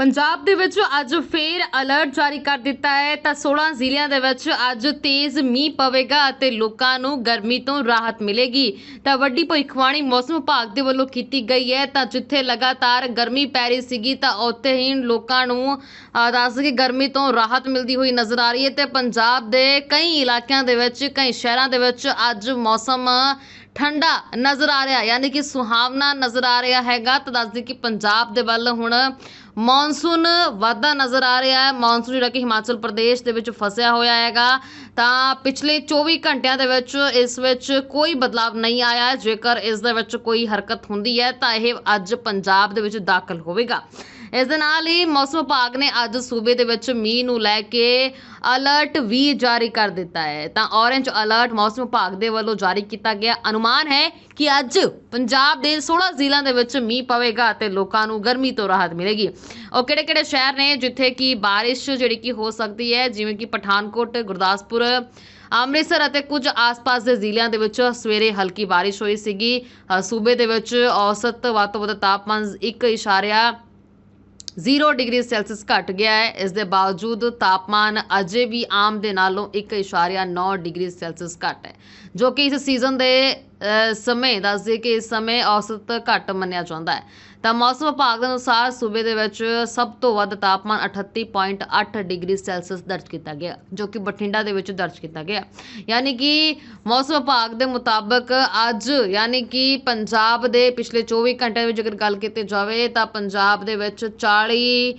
ਪੰਜਾਬ ਦੇ ਵਿੱਚ ਅੱਜ ਫੇਰ ਅਲਰਟ ਜਾਰੀ ਕਰ ਦਿੱਤਾ ਹੈ। ਤਾਂ 16 ਜ਼ਿਲ੍ਹਿਆਂ ਦੇ ਵਿੱਚ ਅੱਜ ਤੇਜ਼ ਮੀਂਹ ਪਵੇਗਾ ਅਤੇ ਲੋਕਾਂ ਨੂੰ ਗਰਮੀ ਤੋਂ ਰਾਹਤ ਮਿਲੇਗੀ। ਤਾਂ ਵੱਡੀ ਭਵਿੱਖਬਾਣੀ ਮੌਸਮ ਵਿਭਾਗ ਦੇ ਵੱਲੋਂ ਕੀਤੀ ਗਈ ਹੈ। ਤਾਂ ਜਿੱਥੇ ਲਗਾਤਾਰ ਗਰਮੀ ਪੈ ਰਹੀ ਸੀਗੀ ਤਾਂ ਉੱਥੇ ਹੀ ਲੋਕਾਂ ਨੂੰ ਅਹ, ਦੱਸ ਕਿ ਗਰਮੀ ਤੋਂ ਰਾਹਤ ਮਿਲਦੀ ਹੋਈ ਨਜ਼ਰ ਆ ਰਹੀ ਹੈ ਤੇ ਪੰਜਾਬ ਦੇ ਕਈ ਇਲਾਕਿਆਂ ਦੇ ਵਿੱਚ ਕਈ ਸ਼ਹਿਰਾਂ ਦੇ ਵਿੱਚ ਅੱਜ ਮੌਸਮ ਠੰਡਾ ਨਜ਼ਰ ਆ ਰਿਹਾ ਯਾਨੀ ਕਿ ਸੁਹਾਵਣਾ ਨਜ਼ਰ ਆ ਰਿਹਾ ਹੈਗਾ। ਤਾਂ ਦੱਸਦੀ ਕਿ ਪੰਜਾਬ ਦੇ ਵੱਲ ਹੁਣ ਮੌਨਸੂਨ ਵਾਧਾ ਨਜ਼ਰ ਆ ਰਿਹਾ ਹੈ। ਮੌਨਸੂਨ ਜਿਹੜਾ ਕਿ ਹਿਮਾਚਲ ਪ੍ਰਦੇਸ਼ ਦੇ ਵਿੱਚ ਫਸਿਆ ਹੋਇਆ ਹੈਗਾ। ਤਾਂ ਪਿਛਲੇ 24 ਘੰਟਿਆਂ ਦੇ ਵਿੱਚ ਇਸ ਵਿੱਚ ਕੋਈ ਬਦਲਾਵ ਨਹੀਂ ਆਇਆ। ਜੇਕਰ ਇਸ ਦੇ ਵਿੱਚ ਕੋਈ ਹਰਕਤ ਹੁੰਦੀ ਹੈ, ਤਾਂ ਇਹ ਅੱਜ ਪੰਜਾਬ ਦੇ ਵਿੱਚ ਦਾਖਲ ਹੋਵੇਗਾ। ਇਸ ਦੇ ਨਾਲ ਹੀ ਮੌਸਮ ਵਿਭਾਗ ਨੇ ਅੱਜ ਸੂਬੇ ਦੇ ਵਿੱਚ ਮੀਂਹ ਨੂੰ ਲੈ ਕੇ ਅਲਰਟ ਵੀ ਜਾਰੀ ਕਰ ਦਿੱਤਾ ਹੈ। ਤਾਂ ਔਰੇਂਜ ਅਲਰਟ ਮੌਸਮ ਵਿਭਾਗ ਦੇ ਵੱਲੋਂ ਜਾਰੀ ਕੀਤਾ ਗਿਆ ਅਨੁਮਾਨ ਹੈ ਕਿ ਅੱਜ ਪੰਜਾਬ ਦੇ 16 ਜ਼ਿਲ੍ਹਿਆਂ ਦੇ ਵਿੱਚ ਮੀਂਹ ਪਵੇਗਾ ਅਤੇ ਲੋਕਾਂ ਨੂੰ ਗਰਮੀ ਤੋਂ ਰਾਹਤ ਮਿਲੇਗੀ। ਉਹ ਕਿਹੜੇ-ਕਿਹੜੇ ਸ਼ਹਿਰ ਨੇ ਜਿੱਥੇ ਕਿ ਬਾਰਿਸ਼ ਜਿਹੜੀ ਕਿ ਹੋ ਸਕਦੀ ਹੈ? ਜਿਵੇਂ ਕਿ ਪਠਾਨਕੋਟ, ਗੁਰਦਾਸਪੁਰ, ਅੰਮ੍ਰਿਤਸਰ ਅਤੇ ਕੁਝ ਆਸ-ਪਾਸ ਦੇ ਜ਼ਿਲ੍ਹਿਆਂ ਦੇ ਵਿੱਚ ਸਵੇਰੇ ਹਲਕੀ ਬਾਰਿਸ਼ ਹੋਈ ਸੀਗੀ। ਸੂਬੇ ਦੇ ਵਿੱਚ ਔਸਤ ਵੱਧ ਤੋਂ ਵੱਧ ਤਾਪਮਾਨ 1 0 ਡਿਗਰੀ ਸੈਲਸੀਅਸ ਘਟ ਗਿਆ ਹੈ। ਇਸ ਦੇ ਬਾਵਜੂਦ ਤਾਪਮਾਨ ਅਜੇ ਵੀ ਆਮ ਦੇ ਨਾਲੋਂ 1.9 ਡਿਗਰੀ ਸੈਲਸੀਅਸ ਘੱਟ ਹੈ, ਜੋ ਕਿ ਇਸ ਸੀਜ਼ਨ ਦੇ ਸਮੇਂ, ਦੱਸਦੇ ਕਿ ਇਸ ਸਮੇਂ ਔਸਤ ਘੱਟ ਮੰਨਿਆ ਜਾਂਦਾ ਹੈ। ਤਾਂ ਮੌਸਮ ਵਿਭਾਗ ਦੇ ਅਨੁਸਾਰ ਸੂਬੇ ਦੇ ਵਿੱਚ ਸਭ ਤੋਂ ਵੱਧ ਤਾਪਮਾਨ 38.8 ਡਿਗਰੀ ਸੈਲਸੀਅਸ ਦਰਜ ਕੀਤਾ ਗਿਆ, ਜੋ ਕਿ ਬਠਿੰਡਾ ਦੇ ਵਿੱਚ ਦਰਜ ਕੀਤਾ ਗਿਆ। ਯਾਨੀ ਕਿ ਮੌਸਮ ਵਿਭਾਗ ਦੇ ਮੁਤਾਬਕ ਅੱਜ, ਯਾਨੀ ਕਿ ਪੰਜਾਬ ਦੇ ਪਿਛਲੇ 24 ਘੰਟਿਆਂ ਵਿੱਚ ਜੇਕਰ ਗੱਲ ਕੀਤੀ ਜਾਵੇ ਤਾਂ ਪੰਜਾਬ ਦੇ ਵਿੱਚ 40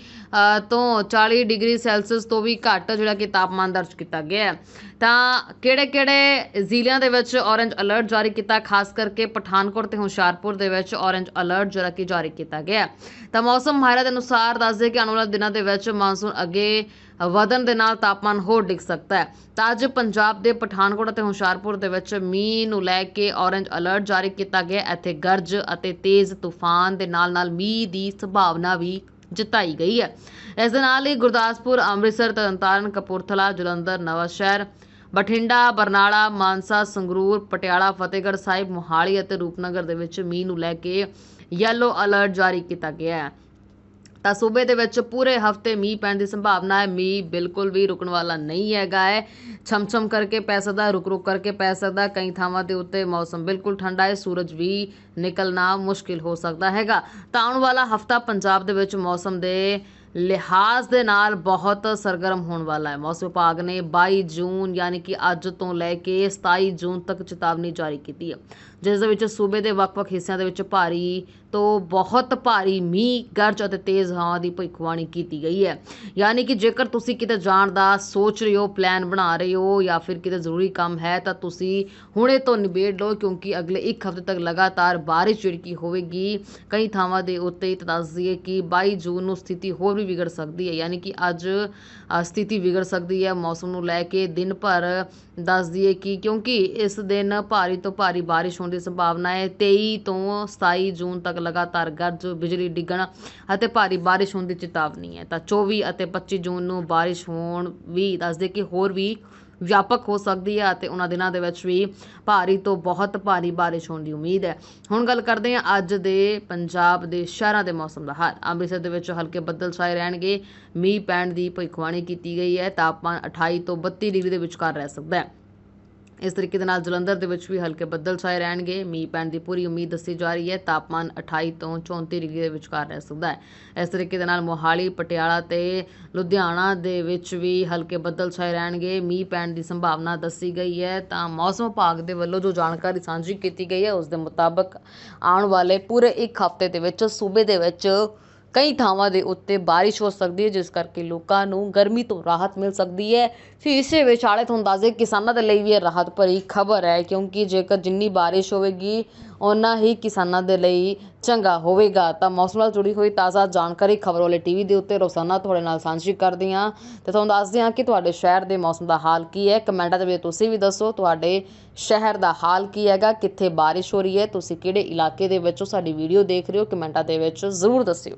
ਤੋਂ 40 ਡਿਗਰੀ ਸੈਲਸੀਅਸ ਤੋਂ ਵੀ ਘੱਟ ਜਿਹੜਾ ਕਿ ਤਾਪਮਾਨ ਦਰਜ ਕੀਤਾ ਗਿਆ ਤਾਂ ਕਿਹੜੇ-ਕਿਹੜੇ ਜ਼ਿਲ੍ਹਿਆਂ ਦੇ ਵਿੱਚ ਔਰੰਜ ਅਲਰਟ ਜਾਰੀ ਕੀਤਾ, ਖਾਸ ਕਰਕੇ ਪਠਾਨਕੋਟ ਤੇ ਹੁਸ਼ਿਆਰਪੁਰ ਦੇ ਵਿੱਚ ਔਰੰਜ ਅਲਰਟ ਜਿਹੜਾ ਕਿ ਜਾਰੀ ਕੀਤਾ ਗਿਆ ਤਾਂ ਮੌਸਮ ਮਾਹਿਰਾਂ ਦੇ ਅਨੁਸਾਰ ਦੱਸਦੇ ਕਿ ਆਉਣ ਵਾਲੇ ਦਿਨਾਂ ਦੇ ਵਿੱਚ ਮਾਨਸੂਨ ਅੱਗੇ ਵਧਣ ਦੇ ਨਾਲ ਤਾਪਮਾਨ ਹੋਰ ਡਿੱਗ ਸਕਦਾ ਹੈ। ਤਾਂ ਅੱਜ ਪੰਜਾਬ ਦੇ ਪਠਾਨਕੋਟ ਅਤੇ ਹੁਸ਼ਿਆਰਪੁਰ ਦੇ ਵਿੱਚ ਮੀਂਹ ਨੂੰ ਲੈ ਕੇ ਔਰੰਜ ਅਲਰਟ ਜਾਰੀ ਕੀਤਾ ਗਿਆ ਇੱਥੇ ਗਰਜ ਅਤੇ ਤੇਜ਼ ਤੂਫਾਨ ਦੇ ਨਾਲ-ਨਾਲ ਮੀਂਹ ਦੀ ਸੰਭਾਵਨਾ ਵੀ ਜਤਾਈ ਗਈ ਹੈ। ਇਸ ਦੇ ਨਾਲ ਹੀ ਗੁਰਦਾਸਪੁਰ, ਅੰਮ੍ਰਿਤਸਰ, ਤਰਨਤਾਰਨ, ਕਪੂਰਥਲਾ, ਜਲੰਧਰ ਨਵਾਂ ਸ਼ਹਿਰ ਬਠਿੰਡਾ, ਬਰਨਾਲਾ, ਮਾਨਸਾ, ਸੰਗਰੂਰ, ਪਟਿਆਲਾ, ਫਤਿਹਗੜ੍ਹ ਸਾਹਿਬ, ਮੋਹਾਲੀ ਅਤੇ ਰੂਪਨਗਰ ਦੇ ਵਿੱਚ ਮੀਂਹ ਨੂੰ ਲੈ ਕੇ ਯੈਲੋ ਅਲਰਟ ਜਾਰੀ ਕੀਤਾ ਗਿਆ ਹੈ। ਤਾਂ ਸੂਬੇ ਦੇ ਵਿੱਚ ਪੂਰੇ ਹਫ਼ਤੇ ਮੀਂਹ ਪੈਣ ਦੀ ਸੰਭਾਵਨਾ ਹੈ। ਮੀਂਹ ਬਿਲਕੁਲ ਵੀ ਰੁਕਣ ਵਾਲਾ ਨਹੀਂ ਹੈਗਾ ਹੈ। ਛਮਛਮ ਕਰਕੇ ਪੈ ਸਕਦਾ ਰੁਕ ਰੁਕ ਕਰਕੇ ਪੈ ਸਕਦਾ। ਕਈ ਥਾਵਾਂ ਦੇ ਉੱਤੇ ਮੌਸਮ ਬਿਲਕੁਲ ਠੰਡਾ ਹੈ। ਸੂਰਜ ਵੀ ਨਿਕਲਣਾ ਮੁਸ਼ਕਿਲ ਹੋ ਸਕਦਾ ਹੈਗਾ। ਤਾਂ ਆਉਣ ਵਾਲਾ ਹਫਤਾ ਪੰਜਾਬ ਦੇ ਵਿੱਚ ਮੌਸਮ ਦੇ ਲਿਹਾਜ਼ ਦੇ ਨਾਲ ਬਹੁਤ ਸਰਗਰਮ ਹੋਣ ਵਾਲਾ ਹੈ। ਮੌਸਮ ਵਿਭਾਗ ਨੇ 22 ਜੂਨ ਯਾਨੀ ਕਿ ਅੱਜ ਤੋਂ ਲੈ ਕੇ 27 ਜੂਨ ਤੱਕ ਚੇਤਾਵਨੀ ਜਾਰੀ ਕੀਤੀ ਹੈ। ਜਿਸ ਦੇ ਵਿੱਚ ਸੂਬੇ ਦੇ ਵੱਖ-ਵੱਖ ਹਿੱਸਿਆਂ ਦੇ ਵਿੱਚ ਭਾਰੀ ਤੋਂ ਬਹੁਤ ਭਾਰੀ ਮੀਂਹ, ਗਰਜ ਅਤੇ ਤੇਜ਼ ਹਵਾ ਦੀ ਭਵਿੱਖਬਾਣੀ ਕੀਤੀ ਗਈ ਹੈ। ਯਾਨੀ ਕਿ ਜੇਕਰ ਤੁਸੀਂ ਕਿਤੇ ਜਾਣ ਦਾ ਸੋਚ ਰਹੇ ਹੋ ਪਲਾਨ ਬਣਾ ਰਹੇ ਹੋ ਜਾਂ ਫਿਰ ਕਿਤੇ ਜ਼ਰੂਰੀ ਕੰਮ ਹੈ, ਤਾਂ ਤੁਸੀਂ ਹੁਣੇ ਤੋਂ ਨਿਬੇੜ ਲਓ, ਕਿਉਂਕਿ ਅਗਲੇ ਇੱਕ ਹਫ਼ਤੇ ਤੱਕ ਲਗਾਤਾਰ ਬਾਰਿਸ਼ ਜਿਹੜੀ ਕੀ ਹੋਵੇਗੀ, ਕਈ ਥਾਵਾਂ ਦੇ ਉੱਤੇ ਤਾਂ ਦੱਸ ਦਈਏ ਕਿ 22 ਜੂਨ ਨੂੰ ਸਥਿਤੀ ਹੋਰ ਵੀ ਵਿਗੜ ਸਕਦੀ ਹੈ। ਯਾਨੀ ਕਿ ਅੱਜ ਸਥਿਤੀ ਵਿਗੜ ਸਕਦੀ ਹੈ ਮੌਸਮ ਨੂੰ ਲੈ ਕੇ ਦਿਨ ਭਰ ਦੱਸ ਦਈਏ ਕਿ ਕਿਉਂਕਿ ਇਸ ਦਿਨ ਭਾਰੀ ਤੋਂ ਭਾਰੀ ਬਾਰਿਸ਼ ਹੋਣ ਦੀ ਸੰਭਾਵਨਾ ਹੈ। 23 ਤੋਂ 27 ਜੂਨ ਤੱਕ ਲਗਾਤਾਰ ਗਰਜ, ਬਿਜਲੀ ਡਿੱਗਣ ਅਤੇ ਭਾਰੀ ਬਾਰਿਸ਼ ਹੋਣ ਦੀ ਚੇਤਾਵਨੀ ਹੈ। ਤਾਂ 24 ਅਤੇ 25 ਜੂਨ ਨੂੰ ਬਾਰਿਸ਼ ਹੋਣ ਵੀ ਦੱਸਦੇ ਕਿ ਹੋਰ ਵੀ ਵਿਆਪਕ ਹੋ ਸਕਦੀ ਹੈ ਅਤੇ ਉਹਨਾਂ ਦਿਨਾਂ ਦੇ ਵਿੱਚ ਵੀ ਭਾਰੀ ਤੋਂ ਬਹੁਤ ਭਾਰੀ ਬਾਰਿਸ਼ ਹੋਣ ਦੀ ਉਮੀਦ ਹੈ। ਹੁਣ ਗੱਲ ਕਰਦੇ ਹਾਂ ਅੱਜ ਦੇ ਪੰਜਾਬ ਦੇ ਸ਼ਹਿਰਾਂ ਦੇ ਮੌਸਮ ਦਾ ਹਾਲ। ਅੰਮ੍ਰਿਤਸਰ ਦੇ ਵਿੱਚ ਹਲਕੇ ਬੱਦਲ ਛਾਏ ਰਹਿਣਗੇ। ਮੀਂਹ ਪੈਣ ਦੀ ਭਵਿੱਖਬਾਣੀ ਕੀਤੀ ਗਈ ਹੈ। ਤਾਪਮਾਨ 28 ਤੋਂ 32 ਡਿਗਰੀ ਦੇ ਵਿਚਕਾਰ ਰਹਿ ਸਕਦਾ ਹੈ। ਇਸ ਤਰੀਕੇ ਦੇ ਨਾਲ ਜਲੰਧਰ ਦੇ ਵਿੱਚ ਵੀ ਹਲਕੇ ਬੱਦਲ ਛਾਏ ਰਹਿਣਗੇ। ਮੀਂਹ ਪੈਣ ਦੀ ਪੂਰੀ ਉਮੀਦ ਦੱਸੀ ਜਾ ਰਹੀ ਹੈ। ਤਾਪਮਾਨ 28 ਤੋਂ 34 ਡਿਗਰੀ ਦੇ ਵਿਚਕਾਰ ਰਹਿ ਸਕਦਾ ਹੈ। ਇਸ ਤਰੀਕੇ ਦੇ ਨਾਲ ਮੋਹਾਲੀ, ਪਟਿਆਲਾ ਤੇ ਲੁਧਿਆਣਾ ਦੇ ਵਿੱਚ ਵੀ ਹਲਕੇ ਬੱਦਲ ਛਾਏ ਰਹਿਣਗੇ। ਮੀਂਹ ਪੈਣ ਦੀ ਸੰਭਾਵਨਾ ਦੱਸੀ ਗਈ ਹੈ। ਤਾਂ ਮੌਸਮ ਵਿਭਾਗ ਦੇ ਵੱਲੋਂ ਜੋ ਜਾਣਕਾਰੀ ਸਾਂਝੀ ਕੀਤੀ ਗਈ ਹੈ, ਉਸ ਦੇ ਮੁਤਾਬਕ ਆਉਣ ਵਾਲੇ ਪੂਰੇ ਇੱਕ ਹਫ਼ਤੇ ਦੇ ਵਿੱਚ ਸੂਬੇ ਦੇ ਵਿੱਚ ਕਈ ਥਾਵਾਂ ਦੇ ਉੱਤੇ ਬਾਰਿਸ਼ ਹੋ ਸਕਦੀ ਹੈ, ਜਿਸ ਕਰਕੇ ਲੋਕਾਂ ਨੂੰ ਗਰਮੀ ਤੋਂ ਰਾਹਤ ਮਿਲ ਸਕਦੀ ਹੈ। ਫਿਰ ਇਸੇ ਵਿਚਾਲੇ ਤੁਹਾਨੂੰ ਦੱਸ ਦੇ ਕਿਸਾਨਾਂ ਦੇ ਲਈ ਵੀ ਇਹ ਰਾਹਤ ਭਰੀ ਖਬਰ ਹੈ, ਕਿਉਂਕਿ ਜੇਕਰ ਜਿੰਨੀ ਬਾਰਿਸ਼ ਹੋਵੇਗੀ ਉਨਾ ਹੀ ਕਿਸਾਨਾਂ ਦੇ ਲਈ ਚੰਗਾ ਹੋਵੇਗਾ। ਤਾਂ ਮੌਸਮ ਨਾਲ ਜੁੜੀ ਹੋਈ ਤਾਜ਼ਾ ਜਾਣਕਾਰੀ ਖਬਰ ਵਾਲੇ ਟੀਵੀ ਦੇ ਉੱਤੇ ਰੋਜ਼ਾਨਾ ਤੁਹਾਡੇ ਨਾਲ ਸਾਂਝੀ ਕਰਦੇ ਹਾਂ। ਤੇ ਤੁਹਾਨੂੰ ਦੱਸਦੇ ਹਾਂ ਕਿ ਤੁਹਾਡੇ ਸ਼ਹਿਰ ਦੇ ਮੌਸਮ ਦਾ ਹਾਲ ਕੀ ਹੈ। ਕਮੈਂਟਾਂ ਦੇ ਵਿੱਚ ਤੁਸੀਂ ਵੀ ਦੱਸੋ, ਤੁਹਾਡੇ ਸ਼ਹਿਰ ਦਾ ਹਾਲ ਕੀ ਹੈਗਾ, ਕਿੱਥੇ ਬਾਰਿਸ਼ ਹੋ ਰਹੀ ਹੈ, ਤੁਸੀਂ ਕਿਹੜੇ ਇਲਾਕੇ ਦੇ ਵਿੱਚੋਂ ਸਾਡੀ ਵੀਡੀਓ ਦੇਖ ਰਹੇ ਹੋ, ਕਮੈਂਟਾਂ ਦੇ ਵਿੱਚ ਜ਼ਰੂਰ ਦੱਸਿਓ।